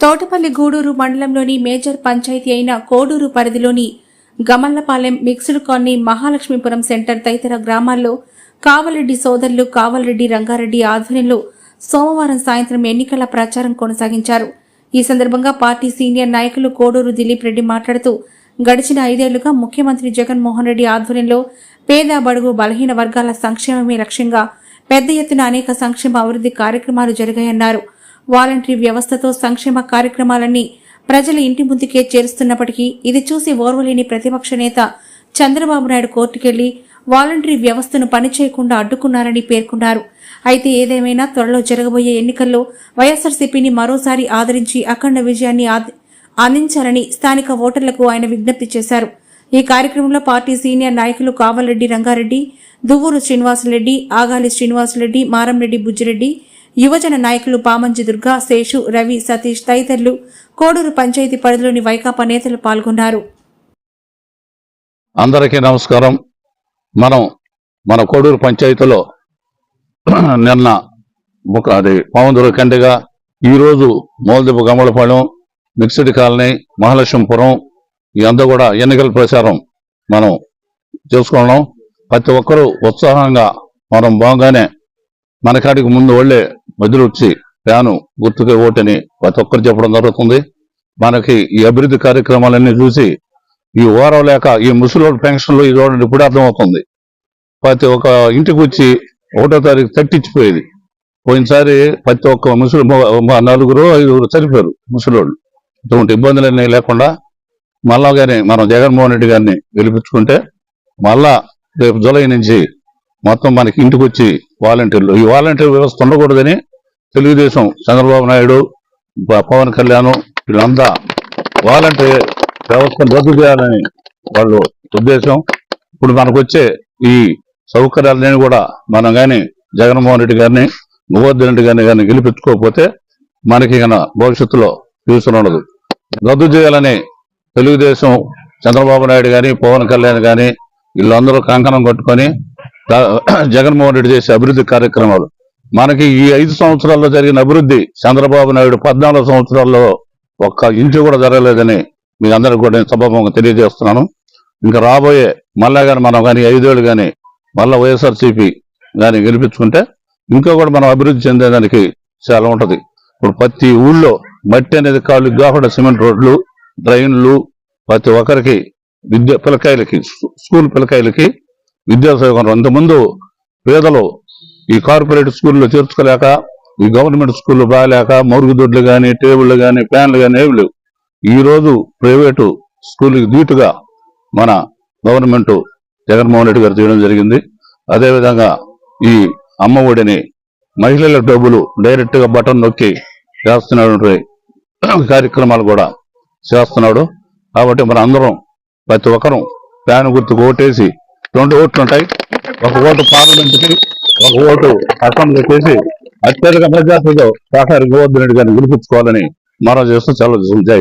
తోటపల్లి గూడూరు మండలంలోని మేజర్ పంచాయతీ అయిన కోడూరు పరిధిలోని Gamallapalem mixed colony Mahalakshmipuram centre తదితర గ్రామాల్లో కావలరెడ్డి సోదరులు కావలరెడ్డి రంగారెడ్డి ఆధ్వర్యంలో సోమవారం సాయంత్రం ఎన్నికల ప్రచారం కొనసాగించారు. ఈ సందర్భంగా పార్టీ సీనియర్ నాయకులు కోడూరు దిలీప్ రెడ్డి మాట్లాడుతూ గడిచిన ఐదేళ్ళుగా ముఖ్యమంత్రి జగన్మోహన్ రెడ్డి ఆధ్వర్యంలో పేద బడుగు బలహీన వర్గాల సంక్షేమమే లక్ష్యంగా పెద్ద ఎత్తున అనేక సంక్షేమ అభివృద్ధి కార్యక్రమాలు జరిగాయన్నారు. వాలంటరీ వ్యవస్థతో సంక్షేమ కార్యక్రమాలన్నీ ప్రజల ఇంటి ముందుకే చేరుస్తున్నప్పటికీ ఇది చూసి ఓర్వలేని ప్రతిపక్ష నేత చంద్రబాబు నాయుడు కోర్టుకెళ్ళి వాలంటరీ వ్యవస్థను పనిచేయకుండా అడ్డుకున్నారని పేర్కొన్నారు. అయితే ఏదేమైనా త్వరలో జరగబోయే ఎన్నికల్లో వైఎస్ఆర్సీపీని మరోసారి ఆదరించి అఖండ విజయాన్ని అందించాలని స్థానిక ఓటర్లకు ఆయన విజ్ఞప్తి చేశారు. ఈ కార్యక్రమంలో పార్టీ సీనియర్ నాయకులు కావలరెడ్డి రంగారెడ్డి దువ్వూరు శ్రీనివాసరెడ్డి ఆగాలి శ్రీనివాసరెడ్డి మారంరెడ్డి బుజ్జిరెడ్డి యువజన నాయకులు పామంజి దుర్గా శేషు రవి సతీష్ తదితరులు కోడూరు పంచాయతీ పరిధిలోని వైకాపా నేతలు పాల్గొన్నారు. అందరికీ నమస్కారం. మనం మన కోడూరు పంచాయతీలో నిన్న ఒక అది పవన్ కండిగా ఈరోజు మోల్దెబ్బ గమలపాలెం మిక్స్డ్ కాలనీ మహాలక్ష్మీపురం ఇదంతా కూడా ఎన్నికల ప్రచారం మనం చేసుకున్నాం. ప్రతి ఒక్కరూ ఉత్సాహంగా మనం బాగానే మన కాడికి ముందు వాళ్ళే మధ్యలో వచ్చి ఫ్యాను గుర్తుగా ఓటని ప్రతి ఒక్కరు చెప్పడం జరుగుతుంది. మనకి ఈ అభివృద్ధి కార్యక్రమాలన్నీ చూసి ఈ ఓరం లేక ఈ ముసలి పెన్షన్లు ఇది చూడండి ఇప్పుడు అర్థమవుతుంది. ప్రతి ఒక్క ఇంటికి వచ్చి ఒకటో తారీఖు తట్టించిపోయేది. పోయినసారి ప్రతి ఒక్క ముసలి నలుగురు ఐదుగురు చనిపోయారు ముసలోళ్ళు. ఇటువంటి ఇబ్బందులన్నీ లేకుండా మళ్ళా కానీ మనం జగన్మోహన్ రెడ్డి గారిని గెలిపించుకుంటే మళ్ళా రేపు జూలై నుంచి మొత్తం మనకి ఇంటికి వచ్చి వాలంటీర్లు. ఈ వాలంటీర్ వ్యవస్థ ఉండకూడదని తెలుగుదేశం చంద్రబాబు నాయుడు పవన్ కళ్యాణ్ వీళ్ళంతా వాలంటీర్ వ్యవస్థను రద్దు చేయాలని వాళ్ళు ఉద్దేశం. ఇప్పుడు మనకు వచ్చే ఈ సౌకర్యాలన్నీ కూడా మనం కానీ జగన్మోహన్ రెడ్డి గారిని గోవర్ధన్ రెడ్డి గారిని కానీ గెలిపించుకోకపోతే మనకి కన్నా భవిష్యత్తులో ఫ్యూచర్ ఉండదు. రద్దు చేయాలని తెలుగుదేశం చంద్రబాబు నాయుడు కానీ పవన్ కళ్యాణ్ కానీ వీళ్ళందరూ కంకణం కట్టుకొని జగన్మోహన్ రెడ్డి చేసే అభివృద్ధి కార్యక్రమాలు మనకి ఈ ఐదు సంవత్సరాల్లో జరిగిన అభివృద్ధి చంద్రబాబు నాయుడు పద్నాలుగు సంవత్సరాల్లో ఒక్క ఇంచు కూడా జరగలేదని మీ అందరికి కూడా నేను సభాముఖంగా తెలియజేస్తున్నాను. ఇంకా రాబోయే మళ్ళా కానీ మనం కానీ ఐదేళ్ళు కానీ మళ్ళీ వైఎస్ఆర్సీపీ కానీ గెలిపించుకుంటే ఇంకా కూడా మనం అభివృద్ధి చెందేదానికి చాలా ఉంటుంది. ఇప్పుడు ప్రతి ఊళ్ళో మట్టి అనేది కాళ్ళు కాకుండా సిమెంట్ రోడ్లు డ్రైన్లు ప్రతి ఒక్కరికి విద్య పిల్లకాయలకి స్కూల్ పిల్లకాయలకి విద్యా సౌకర్యం అంతకుముందు పేదలు ఈ కార్పొరేట్ స్కూల్లో చేర్చుకోలేక ఈ గవర్నమెంట్ స్కూల్లో బాగాలేక మరుగుదొడ్లు కానీ టేబుళ్ళు కానీ ఫ్యాన్లు కానీ ఏవి లేవు. ఈ రోజు ప్రైవేటు స్కూల్కి ధీటుగా మన గవర్నమెంట్ జగన్మోహన్ రెడ్డి గారు చేయడం జరిగింది. అదేవిధంగా ఈ అమ్మ ఒడిని మహిళల డబ్బులు డైరెక్ట్గా బటన్ నొక్కి చేస్తున్నటువంటి కార్యక్రమాలు కూడా చేస్తున్నాడు. కాబట్టి మన అందరం ప్రతి ఒక్కరూ ఫ్యాన్ గుర్తుకు ఓటేసి రెండు ఓట్లు ఉంటాయి. ఒక ఓటు పార్లమెంట్కి ఒక ఓటు అసెంబ్లీ చేసి అత్యధిక మెజార్టీతో సాకారి గోవర్ధన్ రెడ్డి గారిని గెలిపించుకోవాలని మరో చేస్తూ చాలా జై